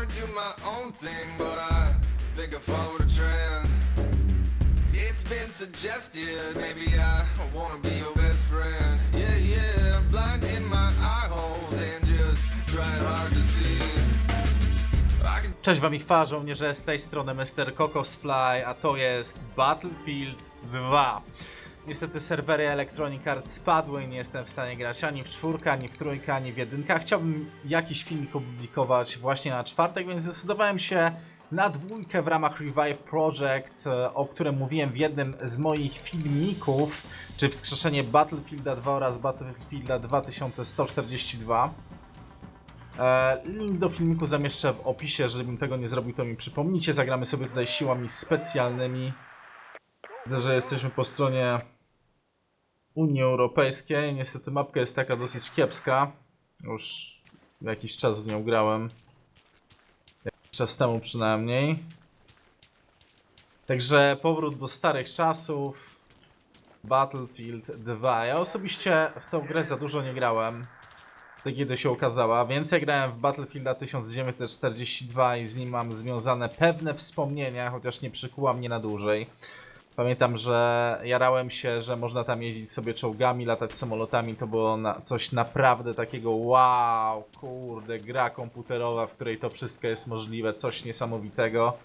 wanna do my own thing, but I think I trend. It's been suggested, maybe I wanna be your best friend. Yeah, yeah, blind in my eye holes and just trying hard to see. Cześć wam ich chwała żołnierze, z tej strony Mr. Cocosfly, a to jest Battlefield 2. Niestety serwery Electronic Arts spadły i nie jestem w stanie grać ani w czwórkę, ani w trójkę, ani w jedynkę. Chciałbym jakiś filmik opublikować właśnie na czwartek, więc zdecydowałem się na dwójkę w ramach Revive Project, e, o którym mówiłem w jednym z moich filmików, czy wskrzeszenie Battlefielda 2 oraz Battlefielda 2142. E, Link do filmiku zamieszczę w opisie, żebym tego nie zrobił, to mi przypomnijcie. Zagramy sobie tutaj siłami specjalnymi. Że jesteśmy po stronie Unii Europejskiej. Niestety mapka jest taka dosyć kiepska. Już jakiś czas w nią grałem. Jakiś czas temu przynajmniej. Także powrót do starych czasów. Battlefield 2. Ja osobiście w tą grę za dużo nie grałem to kiedy się ukazała. Więcej grałem w Battlefielda 1942 i z nim mam związane pewne wspomnienia, chociaż nie przykuła mnie na dłużej. Pamiętam, że jarałem się, że można tam jeździć sobie czołgami, latać samolotami. To było na coś naprawdę takiego wow, kurde, gra komputerowa, w której to wszystko jest możliwe, coś niesamowitego.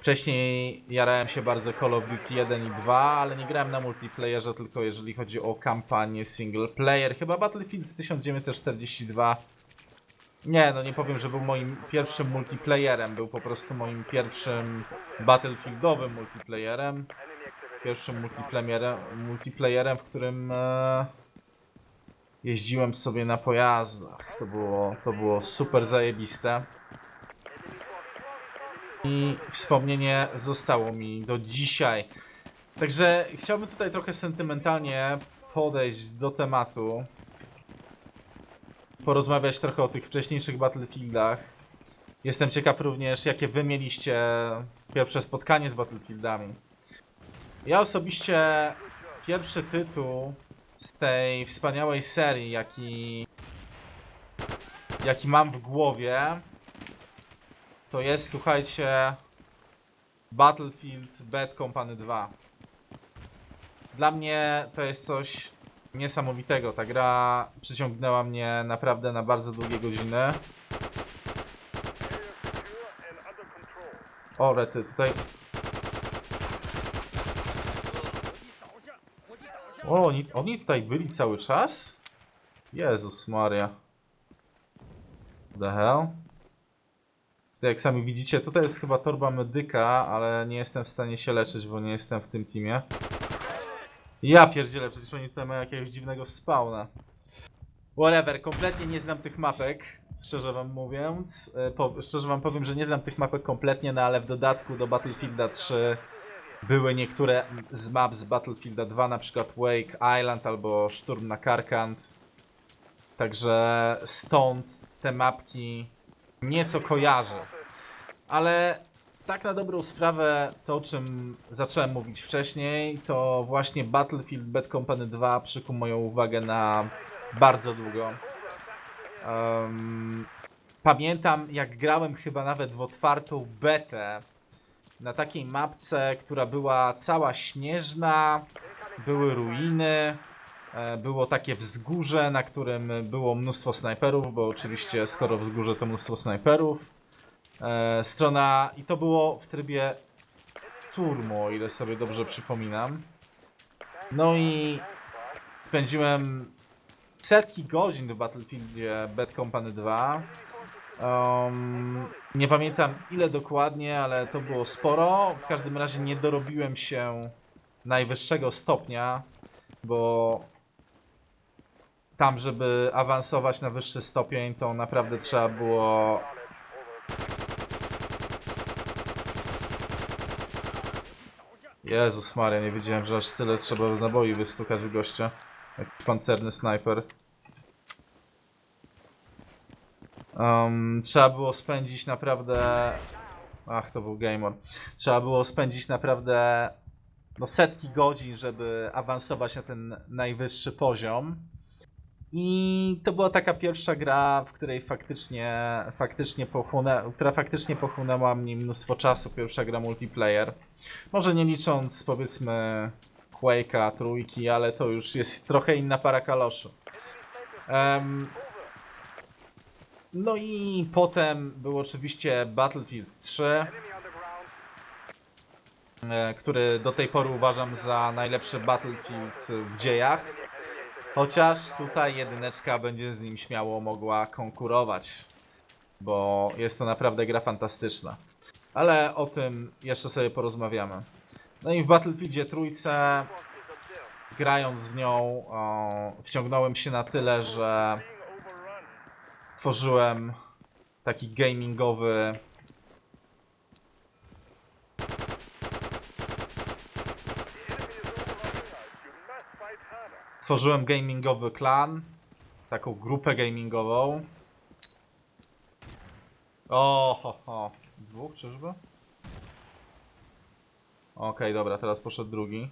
Wcześniej jarałem się bardzo Call of Duty 1 i 2, ale nie grałem na multiplayerze, tylko jeżeli chodzi o kampanię single player. Chyba Battlefield 1942. Nie, no nie powiem, że był moim pierwszym multiplayerem. Był po prostu moim pierwszym Battlefieldowym multiplayerem. Pierwszym multiplayerem, multiplayerem w którym e, jeździłem sobie na pojazdach. To było, to było super zajebiste. I wspomnienie zostało mi do dzisiaj. Także chciałbym tutaj trochę sentymentalnie podejść do tematu. Porozmawiać trochę o tych wcześniejszych Battlefieldach. Jestem ciekaw również, jakie wy mieliście pierwsze spotkanie z Battlefieldami. Ja osobiście pierwszy tytuł z tej wspaniałej serii, jaki, jaki mam w głowie, to jest, słuchajcie, Battlefield Bad Company 2. Dla mnie to jest coś niesamowitego. Ta gra przyciągnęła mnie naprawdę na bardzo długie godziny. O, rety, tutaj... O, oni, oni tutaj byli cały czas? Jezus Maria. The hell? Jak sami widzicie, tutaj jest chyba torba medyka, ale nie jestem w stanie się leczyć, bo nie jestem w tym teamie. Ja pierdzielę, przecież oni tutaj mają jakiegoś dziwnego spawna. Whatever, kompletnie nie znam tych mapek, szczerze wam mówiąc. E, Po, szczerze wam powiem, że nie znam tych mapek kompletnie, no ale w dodatku do Battlefielda 3 były niektóre z map z Battlefielda 2, na przykład Wake Island albo Szturm na Karkand. Także stąd te mapki nieco kojarzę. Ale tak na dobrą sprawę, to o czym zacząłem mówić wcześniej, to właśnie Battlefield Bad Company 2 przykuł moją uwagę na bardzo długo. Em, pamiętam, jak grałem chyba nawet w otwartą betę na takiej mapce, która była cała śnieżna, były ruiny, e, było takie wzgórze, na którym było mnóstwo snajperów, bo oczywiście skoro wzgórze to mnóstwo snajperów. E, strona i to było w trybie turmo, o ile sobie dobrze przypominam. No i spędziłem setki godzin w Battlefieldzie Bad Company 2. Um, nie pamiętam ile dokładnie, ale to było sporo. W każdym razie nie dorobiłem się najwyższego stopnia, bo tam, żeby awansować na wyższy stopień, to naprawdę trzeba było Jezus Maria, nie wiedziałem, że aż tyle trzeba naboi wystukać w gościa. Jakiś pancerny snajper. Um, trzeba było spędzić naprawdę... Ach, to był gamer. Trzeba było spędzić naprawdę no, setki godzin, żeby awansować na ten najwyższy poziom. I to była taka pierwsza gra, w której faktycznie, faktycznie pochłonę, która faktycznie pochłonęła mnie mnóstwo czasu. Pierwsza gra multiplayer. Może nie licząc powiedzmy Quake'a, trójki, ale to już jest trochę inna para kaloszu. Em, no i potem był oczywiście Battlefield 3, e, który do tej pory uważam za najlepszy Battlefield w dziejach. Chociaż tutaj jedyneczka będzie z nim śmiało mogła konkurować, bo jest to naprawdę gra fantastyczna. Ale o tym jeszcze sobie porozmawiamy. No i w Battlefieldzie trójce, grając w nią, o, wciągnąłem się na tyle, że tworzyłem taki gamingowy Tworzyłem gamingowy klan, taką grupę gamingową. O, ho, ho. Dwóch, czyżby? Okej, dobra, teraz poszedł drugi.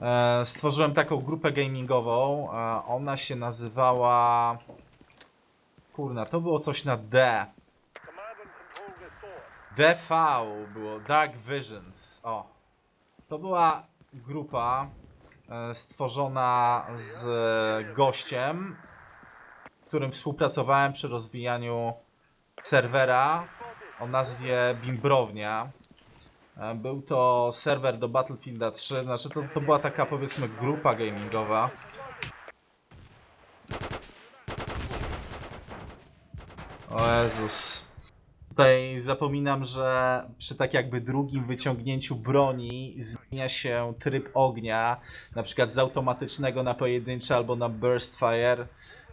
E, stworzyłem taką grupę gamingową. E, ona się nazywała. Kurna, to było coś na D. DV było, Dark Visions. O. To była grupa e, stworzona z gościem, z którym współpracowałem przy rozwijaniu serwera o nazwie Bimbrownia. E, Był to serwer do Battlefielda 3, znaczy to, to była taka powiedzmy grupa gamingowa. O Jezus. Tutaj zapominam, że przy tak jakby drugim wyciągnięciu broni zmienia się tryb ognia, na przykład z automatycznego na pojedyncze albo na burst fire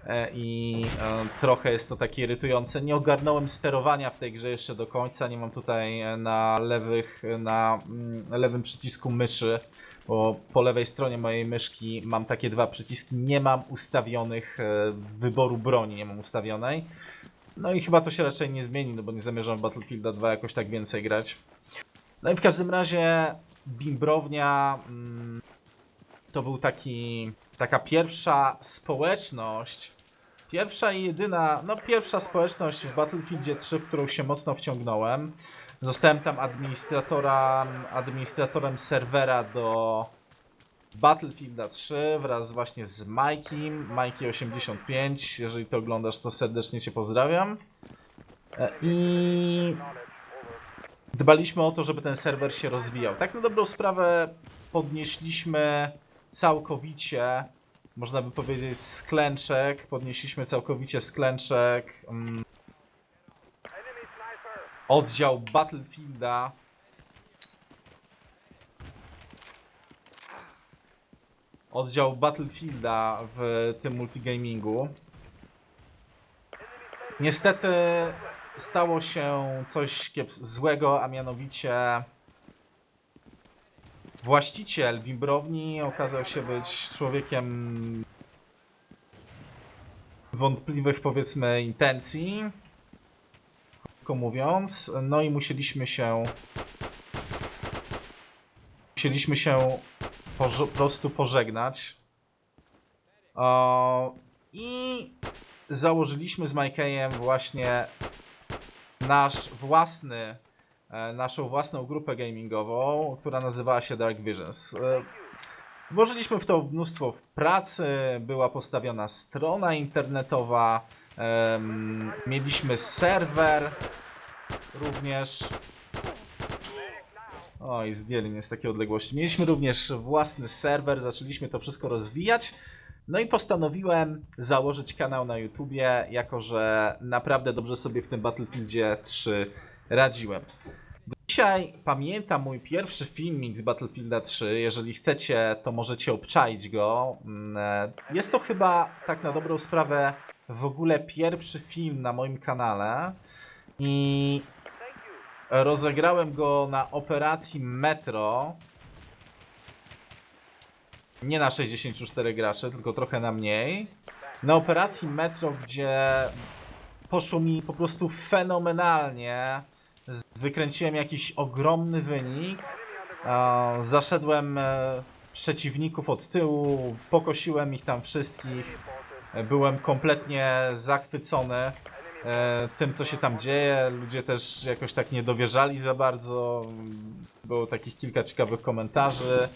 e, i e, trochę jest to takie irytujące. Nie ogarnąłem sterowania w tej grze jeszcze do końca, nie mam tutaj e, na lewych, na mm, lewym przycisku myszy, bo po lewej stronie mojej myszki mam takie dwa przyciski, nie mam ustawionych wyboru broni, nie mam ustawionej. No i chyba to się raczej nie zmieni, no bo nie zamierzam Battlefielda 2 jakoś tak więcej grać. No i w każdym razie Bimbrownia mm, to był taki, taka pierwsza społeczność, pierwsza i jedyna, no pierwsza społeczność w Battlefieldzie 3, w którą się mocno wciągnąłem. Zostałem tam administratorem, administratorem serwera do Battlefielda 3 wraz właśnie z Mikey, Mikey85. Jeżeli to oglądasz, to serdecznie Cię pozdrawiam. E, I dbaliśmy o to, żeby ten serwer się rozwijał. Tak na dobrą sprawę podnieśliśmy całkowicie, można by powiedzieć, sklęczek. Podnieśliśmy całkowicie sklęczek. Mm, oddział Battlefielda oddział Battlefielda w tym multigamingu. Niestety stało się coś złego, a mianowicie właściciel Bimbrowni okazał się być człowiekiem wątpliwych powiedzmy intencji, krótko mówiąc, no i musieliśmy się musieliśmy się po prostu pożegnać. O, I założyliśmy z Mikejem właśnie nasz własny, e, naszą własną grupę gamingową, która nazywała się Dark Visions. E, Włożyliśmy w to mnóstwo pracy, była postawiona strona internetowa, mieliśmy serwer również. Oj, zdjęli mnie z takiej odległości. Mieliśmy również własny serwer, zaczęliśmy to wszystko rozwijać. No i postanowiłem założyć kanał na YouTubie, jako że naprawdę dobrze sobie w tym Battlefieldzie 3 radziłem. Dzisiaj pamiętam mój pierwszy filmik z Battlefielda 3. Jeżeli chcecie, to możecie obczaić go. Mm, e, Jest to chyba, tak na dobrą sprawę, w ogóle pierwszy film na moim kanale. I rozegrałem go na operacji Metro. Nie na 64 graczy, tylko trochę na mniej. Na operacji Metro, gdzie poszło mi po prostu fenomenalnie. Wykręciłem jakiś ogromny wynik. Zaszedłem e, przeciwników od tyłu, pokosiłem ich tam wszystkich. Byłem kompletnie zachwycony tym, co się tam dzieje. Ludzie też jakoś tak nie dowierzali za bardzo. Było takich kilka ciekawych komentarzy.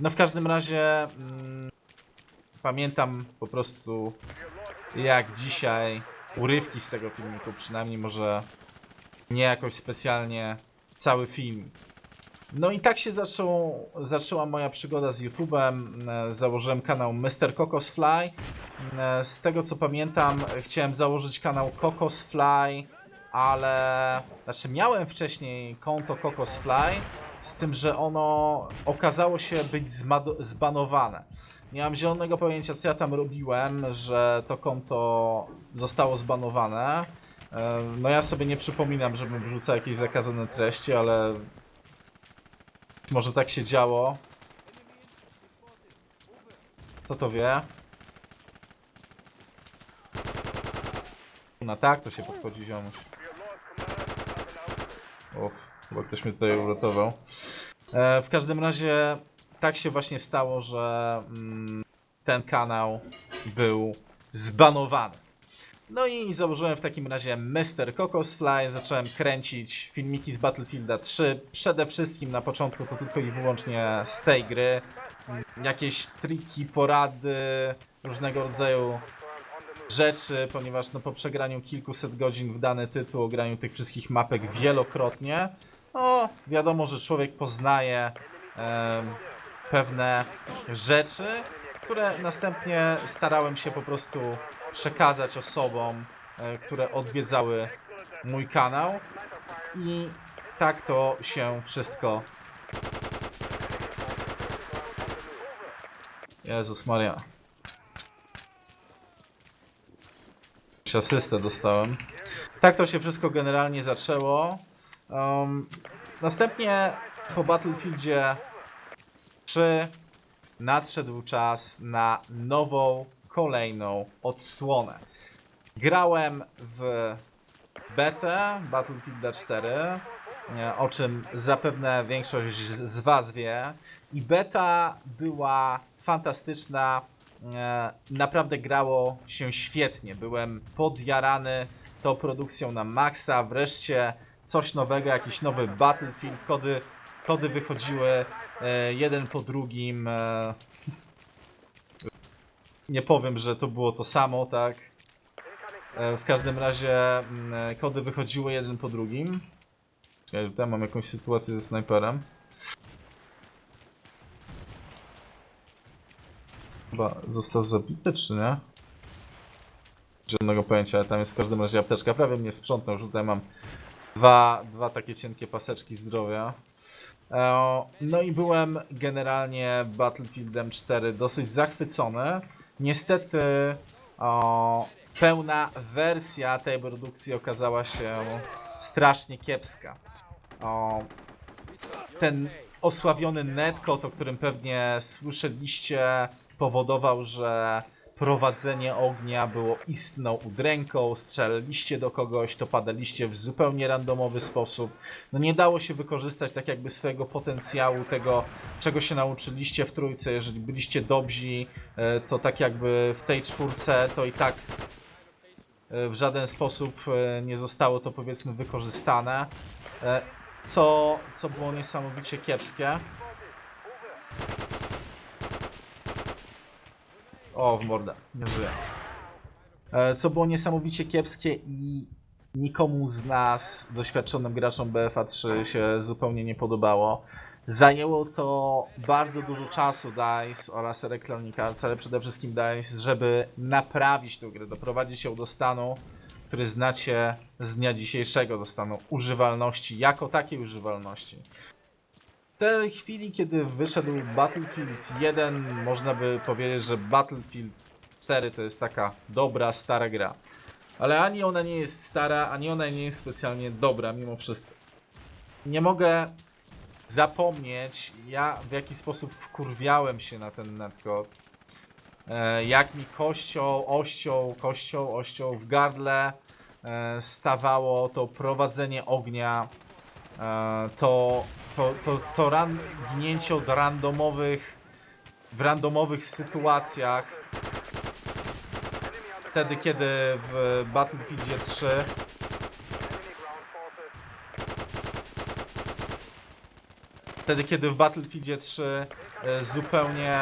No w każdym razie mm, pamiętam po prostu jak dzisiaj urywki z tego filmiku, przynajmniej może nie jakoś specjalnie cały film. No i tak się zaczął, zaczęła moja przygoda z YouTube'em. E, Założyłem kanał Mr. Cocos Fly. E, Z tego co pamiętam, chciałem założyć kanał Cocos Fly, ale znaczy miałem wcześniej konto Cocos Fly, z tym, że ono okazało się być zbanowane. Nie mam zielonego pojęcia, co ja tam robiłem, że to konto zostało zbanowane. E, No ja sobie nie przypominam, żebym wrzucał jakieś zakazane treści, ale może tak się działo. Kto to wie? No tak, to się podchodzi ziomuś. O, chyba ktoś mnie tutaj uratował. E, w każdym razie tak się właśnie stało, że mm, ten kanał był zbanowany. No i założyłem w takim razie Mr. Cocos Fly, zacząłem kręcić filmiki z Battlefielda 3. Przede wszystkim na początku to tylko i wyłącznie z tej gry. Jakieś triki, porady, różnego rodzaju rzeczy, ponieważ no, po przegraniu kilkuset godzin w dany tytuł, o graniu tych wszystkich mapek wielokrotnie, no wiadomo, że człowiek poznaje em, pewne rzeczy, które następnie starałem się po prostu przekazać osobom, e, które odwiedzały mój kanał i tak to się wszystko Jezus Maria. Jakąś asystę dostałem. Tak to się wszystko generalnie zaczęło. Um, następnie po Battlefieldzie 3 nadszedł czas na nową, kolejną odsłonę. Grałem w betę Battlefielda 4, nie, o czym zapewne większość z Was wie. I beta była fantastyczna. e, Naprawdę grało się świetnie. Byłem podjarany tą produkcją na maksa. Wreszcie coś nowego, jakiś nowy Battlefield. Kody, kody wychodziły e, jeden po drugim. Nie powiem, że to było to samo, tak? E, W każdym razie mm, e, kody wychodziły jeden po drugim. Tutaj mam jakąś sytuację ze snajperem. Chyba został zabity, czy nie? Żadnego pojęcia, ale tam jest w każdym razie apteczka. Prawie mnie sprzątnął, że tutaj mam dwa, dwa takie cienkie paseczki zdrowia. E, No i byłem generalnie Battlefieldem 4 dosyć zachwycony. Niestety o, pełna wersja tej produkcji okazała się strasznie kiepska. O, ten osławiony netcode, o którym pewnie słyszeliście, powodował, że prowadzenie ognia było istną udręką, strzelaliście do kogoś, to padaliście w zupełnie randomowy sposób. No nie dało się wykorzystać tak jakby swojego potencjału, tego czego się nauczyliście w trójce. Jeżeli byliście dobrzy, e, to tak jakby w tej czwórce to i tak e, w żaden sposób e, nie zostało to powiedzmy wykorzystane. Co, co było niesamowicie kiepskie. O, w mordę, nie żyję. E, Co było niesamowicie kiepskie i nikomu z nas, doświadczonym graczom BFA 3 się zupełnie nie podobało. Zajęło to bardzo dużo czasu DICE oraz Electronic Arts, ale przede wszystkim DICE, żeby naprawić tę grę, doprowadzić ją do stanu, który znacie z dnia dzisiejszego, do stanu używalności, jako takiej używalności. Tej chwili, kiedy wyszedł Battlefield 1, można by powiedzieć, że Battlefield 4 to jest taka dobra, stara gra. Ale ani ona nie jest stara, ani ona nie jest specjalnie dobra, mimo wszystko. Nie mogę zapomnieć, ja w jaki sposób wkurwiałem się na ten netcode. Jak mi kością, ością, kością, ością w gardle e, stawało to prowadzenie ognia, to, to, to, to ran, gnięcie od randomowych, w randomowych sytuacjach. wtedy kiedy w Battlefieldzie 3 wtedy kiedy w Battlefieldzie 3 e, zupełnie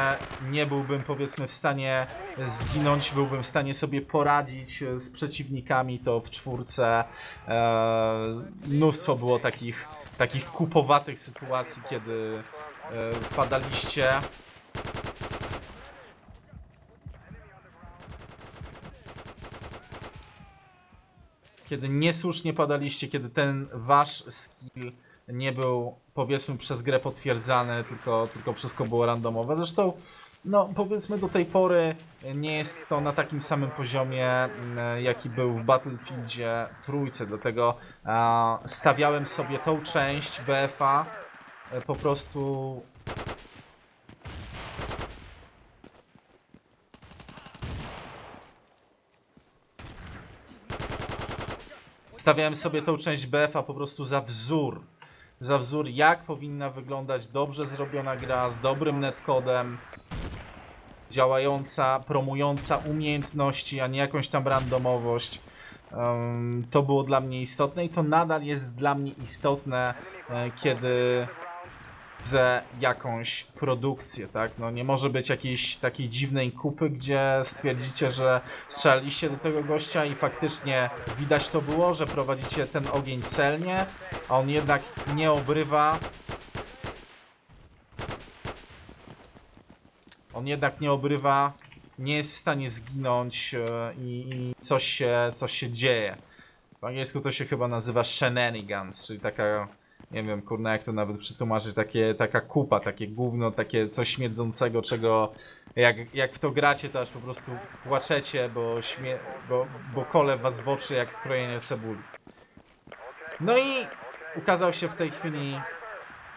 nie byłbym powiedzmy w stanie zginąć, byłbym w stanie sobie poradzić e, z przeciwnikami, to w czwórce e, mnóstwo było takich, takich kupowatych sytuacji, kiedy e, padaliście. Kiedy niesłusznie padaliście, kiedy ten wasz skill nie był powiedzmy przez grę potwierdzany, tylko, tylko wszystko było randomowe. Zresztą, no powiedzmy do tej pory nie jest to na takim samym poziomie, mm, jaki był w Battlefieldzie trójce, dlatego stawiałem sobie tą część BFA e, po prostu stawiałem sobie tą część BF-a po prostu za wzór. Za wzór, jak powinna wyglądać dobrze zrobiona gra z dobrym netcodem, działająca, promująca umiejętności, a nie jakąś tam randomowość. Em, to było dla mnie istotne i to nadal jest dla mnie istotne, e, kiedy widzę jakąś produkcję, tak? No nie może być jakiejś takiej dziwnej kupy, gdzie stwierdzicie, że strzelaliście do tego gościa i faktycznie widać to było, że prowadzicie ten ogień celnie, a on jednak nie obrywa. On jednak nie obrywa, nie jest w stanie zginąć e, i, i coś, się, coś się dzieje. Po angielsku to się chyba nazywa shenanigans, czyli taka nie wiem, kurna, jak to nawet przetłumaczyć, takie, taka kupa, takie gówno, takie coś śmierdzącego, czego jak, jak w to gracie, to aż po prostu płaczecie, bo, śmie bo, bo kole was w oczy jak krojenie cebuli. No i ukazał się w tej chwili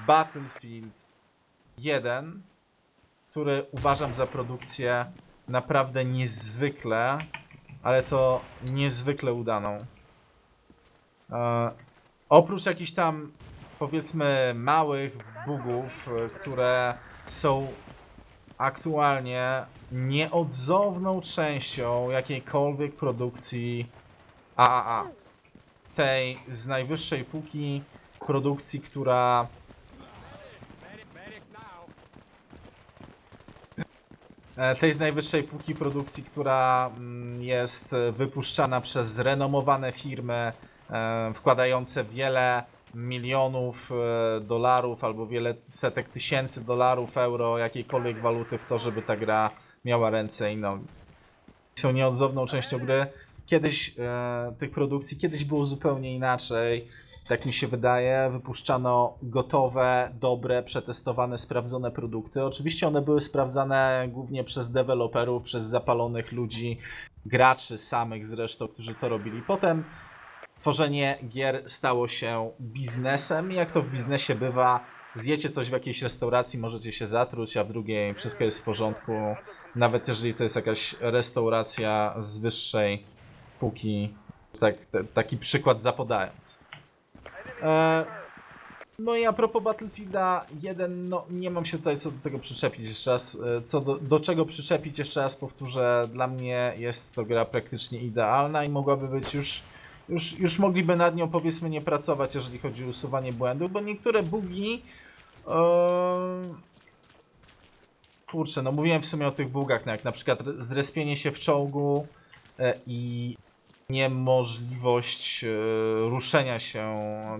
Battlefield 1, który uważam za produkcję naprawdę niezwykle, ale to niezwykle udaną. E, oprócz jakichś tam powiedzmy małych bugów, które są aktualnie nieodzowną częścią jakiejkolwiek produkcji AAA. Tej z najwyższej półki produkcji, która E, tej z najwyższej półki produkcji, która mm, jest wypuszczana przez renomowane firmy, e, wkładające wiele milionów e, dolarów albo wiele setek tysięcy dolarów, euro, jakiejkolwiek waluty w to, żeby ta gra miała ręce i nogi. Są nieodzowną częścią gry. Kiedyś e, tych produkcji, kiedyś było zupełnie inaczej. Tak mi się wydaje, wypuszczano gotowe, dobre, przetestowane, sprawdzone produkty. Oczywiście one były sprawdzane głównie przez deweloperów, przez zapalonych ludzi, graczy samych zresztą, którzy to robili. Potem tworzenie gier stało się biznesem. Jak to w biznesie bywa, zjecie coś w jakiejś restauracji, możecie się zatruć, a w drugiej wszystko jest w porządku. Nawet jeżeli to jest jakaś restauracja z wyższej półki, tak, taki przykład zapodając. E, no i a propos Battlefielda 1, no nie mam się tutaj co do tego przyczepić jeszcze raz. E, Co do, do czego przyczepić jeszcze raz powtórzę, dla mnie jest to gra praktycznie idealna i mogłaby być już, już, już mogliby nad nią powiedzmy nie pracować, jeżeli chodzi o usuwanie błędów, bo niektóre bugi e, kurczę, no mówiłem w sumie o tych bugach, no jak na przykład zrespienie się w czołgu e, i niemożliwość e, ruszenia się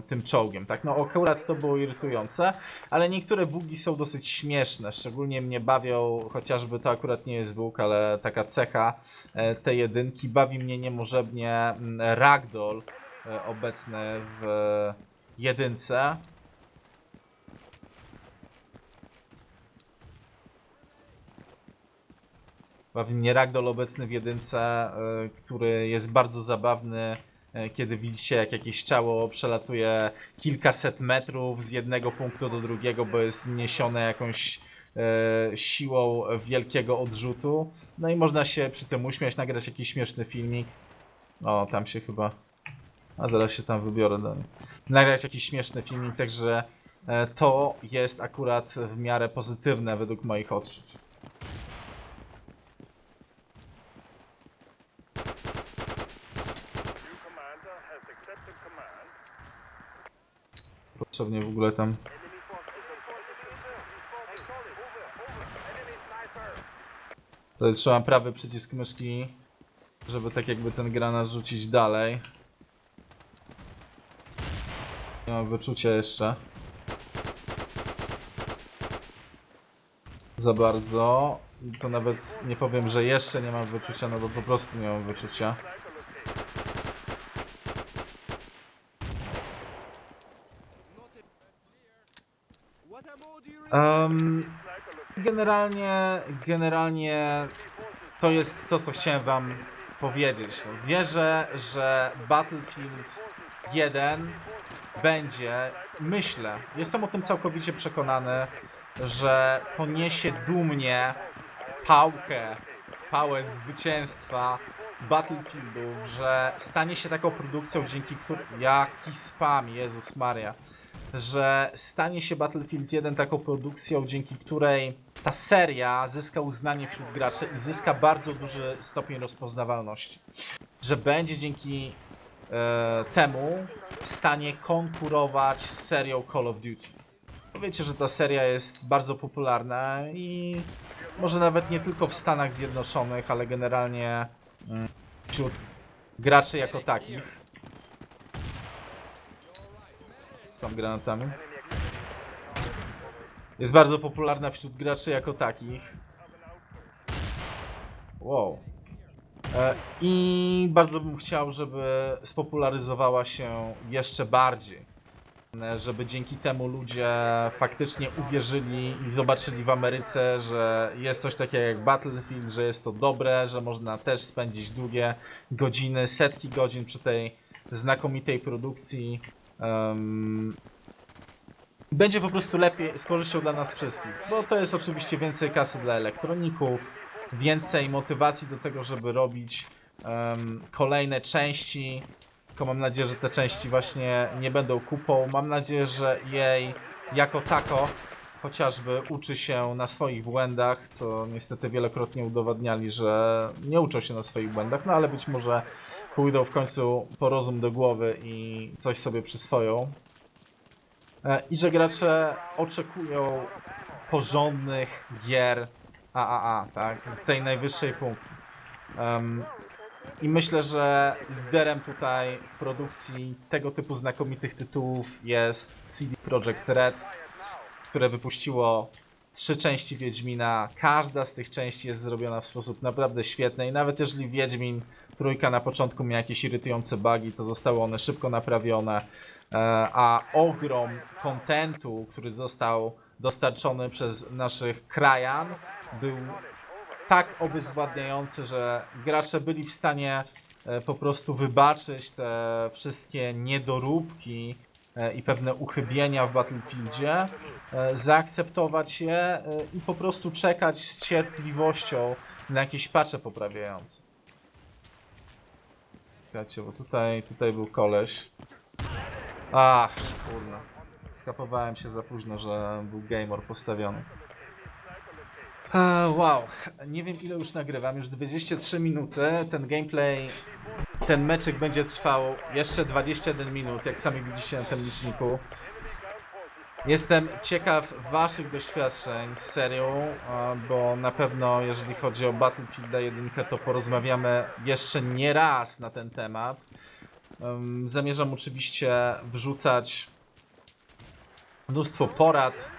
tym czołgiem, tak? No akurat to było irytujące, ale niektóre bugi są dosyć śmieszne, szczególnie mnie bawią, chociażby to akurat nie jest bug, ale taka cecha e, tej jedynki, bawi mnie niemożebnie mm, ragdoll e, obecny w jedynce. Bawi mnie ragdoll obecny w jedynce, y, który jest bardzo zabawny, y, kiedy widzicie jak jakieś ciało przelatuje kilkaset metrów z jednego punktu do drugiego, bo jest niesione jakąś y, siłą wielkiego odrzutu. No i można się przy tym uśmiać, nagrać jakiś śmieszny filmik. O, tam się chyba... A zaraz się tam wybiorę do niej. Nagrać jakiś śmieszny filmik, także e, to jest akurat w miarę pozytywne według moich odczuć. Potrzebnie w ogóle tam. Tutaj trzeba prawy przycisk myszki, żeby tak jakby ten granat rzucić dalej. Nie mam wyczucia jeszcze. Za bardzo. To nawet nie powiem, że jeszcze nie mam wyczucia, no bo po prostu nie mam wyczucia. Um, generalnie, generalnie to jest to, co chciałem wam powiedzieć. Wierzę, że Battlefield 1 będzie, myślę, jestem o tym całkowicie przekonany, że poniesie dumnie pałkę, pałę zwycięstwa Battlefieldów, że stanie się taką produkcją, dzięki której... Jaki spam, Jezus Maria. Że stanie się Battlefield 1 taką produkcją, dzięki której ta seria zyska uznanie wśród graczy i zyska bardzo duży stopień rozpoznawalności. Że będzie dzięki e, temu w stanie konkurować z serią Call of Duty. Wiecie, że ta seria jest bardzo popularna i może nawet nie tylko w Stanach Zjednoczonych, ale generalnie mm, wśród graczy jako takich. Tą granatami. Jest bardzo popularna wśród graczy jako takich. Wow. E, I bardzo bym chciał, żeby spopularyzowała się jeszcze bardziej. E, Żeby dzięki temu ludzie faktycznie uwierzyli i zobaczyli w Ameryce, że jest coś takiego jak Battlefield, że jest to dobre, że można też spędzić długie godziny, setki godzin przy tej znakomitej produkcji. Będzie po prostu lepiej, z korzyścią dla nas wszystkich, bo to jest oczywiście więcej kasy dla elektroników, więcej motywacji do tego, żeby robić em, kolejne części. Tylko mam nadzieję, że te części właśnie nie będą kupą. Mam nadzieję, że jej jako tako chociażby uczy się na swoich błędach, co niestety wielokrotnie udowadniali, że nie uczą się na swoich błędach, no ale być może pójdą w końcu po rozum do głowy i coś sobie przyswoją. E, I że gracze oczekują porządnych gier AAA, tak? Z tej najwyższej półki. Em, I myślę, że liderem tutaj w produkcji tego typu znakomitych tytułów jest CD Projekt Red, które wypuściło trzy części Wiedźmina. Każda z tych części jest zrobiona w sposób naprawdę świetny i nawet jeżeli Wiedźmin trójka na początku miała jakieś irytujące bugi, to zostały one szybko naprawione. E, a ogrom kontentu, który został dostarczony przez naszych krajan, był tak obezwładniający, że gracze byli w stanie e, po prostu wybaczyć te wszystkie niedoróbki i pewne uchybienia w Battlefieldzie, e, zaakceptować je e, i po prostu czekać z cierpliwością na jakieś patche poprawiające. Czekajcie, bo tutaj, tutaj był koleś. Ach, kurna. Skapowałem się za późno, że był gamer postawiony. E, wow, nie wiem ile już nagrywam, już 23 minuty. Ten gameplay, ten meczek będzie trwał jeszcze 21 minut, jak sami widzicie na tym liczniku. Jestem ciekaw waszych doświadczeń z serią, bo na pewno jeżeli chodzi o Battlefield 1, to porozmawiamy jeszcze nie raz na ten temat. Em, Zamierzam oczywiście wrzucać mnóstwo porad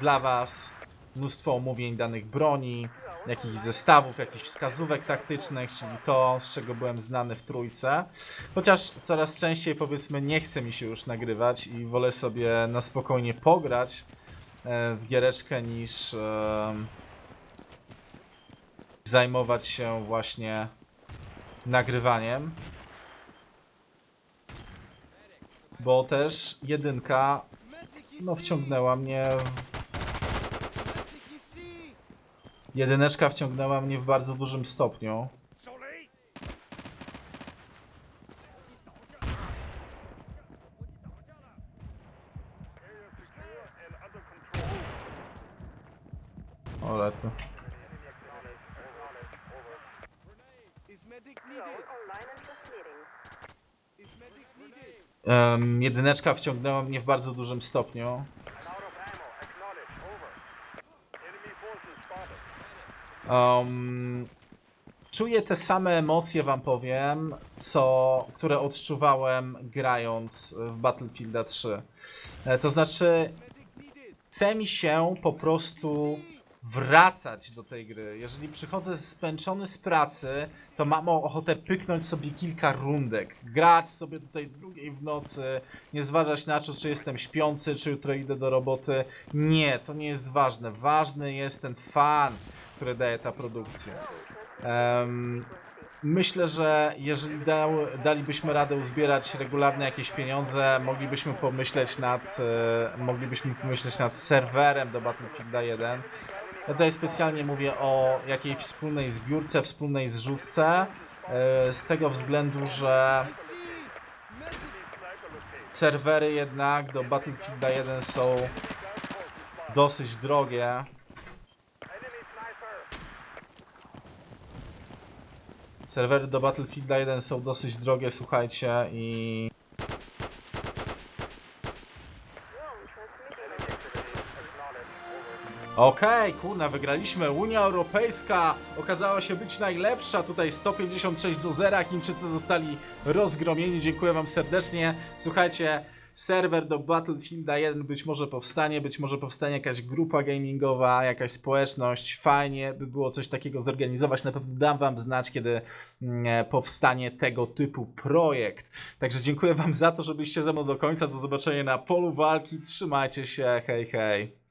dla Was, mnóstwo omówień danych broni, jakichś zestawów, jakichś wskazówek taktycznych, czyli to, z czego byłem znany w trójce. Chociaż coraz częściej powiedzmy nie chce mi się już nagrywać i wolę sobie na spokojnie pograć e, w giereczkę niż zajmować się właśnie nagrywaniem. Bo też jedynka no wciągnęła mnie w... Jedyneczka wciągnęła mnie w bardzo dużym stopniu. Em, jedyneczka wciągnęła mnie w bardzo dużym stopniu. Um, czuję te same emocje, wam powiem, co, które odczuwałem grając w Battlefielda 3. E, To znaczy, chce mi się po prostu wracać do tej gry. Jeżeli przychodzę zmęczony z pracy, to mam ochotę pyknąć sobie kilka rundek, grać sobie tej drugiej w nocy, nie zważać na to, czy jestem śpiący, czy jutro idę do roboty. Nie, to nie jest ważne. Ważny jest ten fan, który daje ta produkcja. Em, myślę, że jeżeli dał, dalibyśmy radę uzbierać regularne jakieś pieniądze, moglibyśmy pomyśleć nad, e, moglibyśmy pomyśleć nad serwerem do Battlefielda 1. Ja tutaj specjalnie mówię o jakiejś wspólnej zbiórce, wspólnej zrzutce, e, z tego względu, że serwery jednak do Battlefielda 1 są dosyć drogie. Serwery do Battlefielda 1 są dosyć drogie, słuchajcie, i... Okej, kurna, wygraliśmy. Unia Europejska okazała się być najlepsza. Tutaj 156 do 0. Chińczycy zostali rozgromieni. Dziękuję wam serdecznie. Słuchajcie, serwer do Battlefielda 1 być może powstanie, być może powstanie jakaś grupa gamingowa, jakaś społeczność. Fajnie by było coś takiego zorganizować. Na pewno dam wam znać, kiedy mm, powstanie tego typu projekt. Także dziękuję wam za to, że byliście ze mną do końca. Do zobaczenia na polu walki. Trzymajcie się. Hej, hej.